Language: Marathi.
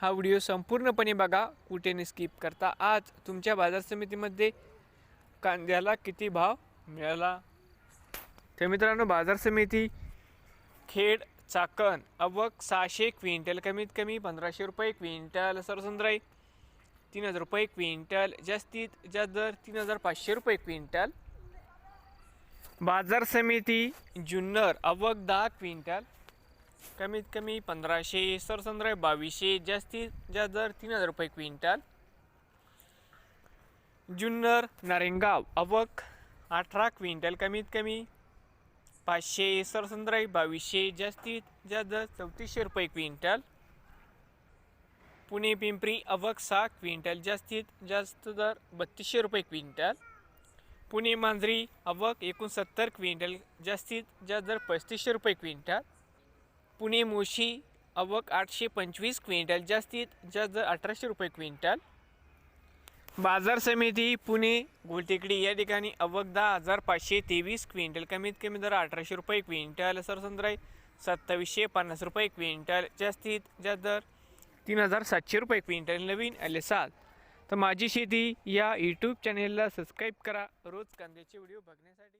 हा व्हिडिओ संपूर्णपणे बघा. कुठे स्किप करता. आज तुमच्या बाजार समितीमध्ये कांद्याला किती भाव मिळाला? तर मित्रांनो बाजार समिती खेड चाकण अवक सहाशे क्विंटल कमीत कमी पंधराशे रुपये क्विंटल सरसुंदराई तीन हजार रुपये क्विंटल जास्तीत जास्त दर तीन हजार पाचशे रुपये क्विंटल. बाजार समिती जुन्नर अवक दहा क्विंटल. कमीत कमी पंधराशे सरसंद्राय बावीसशे जास्तीत जास्त दर तीन हजार रुपये क्विंटल. जुन्नर नारेंगाव अवक अठरा क्विंटल कमीत कमी पाचशे सरसंद्राई बावीसशे जास्तीत जास्त दर चौतीसशे रुपये क्विंटल. पुणे पिंपरी अवक सहा क्विंटल जास्तीत जास्त दर बत्तीसशे रुपये क्विंटल. पुणे मांजरी अवक एकोणसत्तर क्विंटल जास्तीत जास्त दर पस्तीसशे रुपये क्विंटल. पुणे मोशी अवक आठशे पंचवीस क्विंटल जास्तीत जास्त दर अठराशे रुपये क्विंटल. बाजार समिती पुणे गोलटेकडी या ठिकाणी अवक दहा हजार पाचशे तेवीस क्विंटल कमीत कमी दर अठराशे रुपये क्विंटल सरसंद्राई सत्तावीसशे पन्नास रुपये क्विंटल जास्तीत जास्त दर तीन हजार सातशे रुपये क्विंटल. नवीन आले साल. तर माझी शेती या यूट्यूब चॅनेलला सबस्क्राईब करा. रोज कांद्याचे व्हिडिओ बघण्यासाठी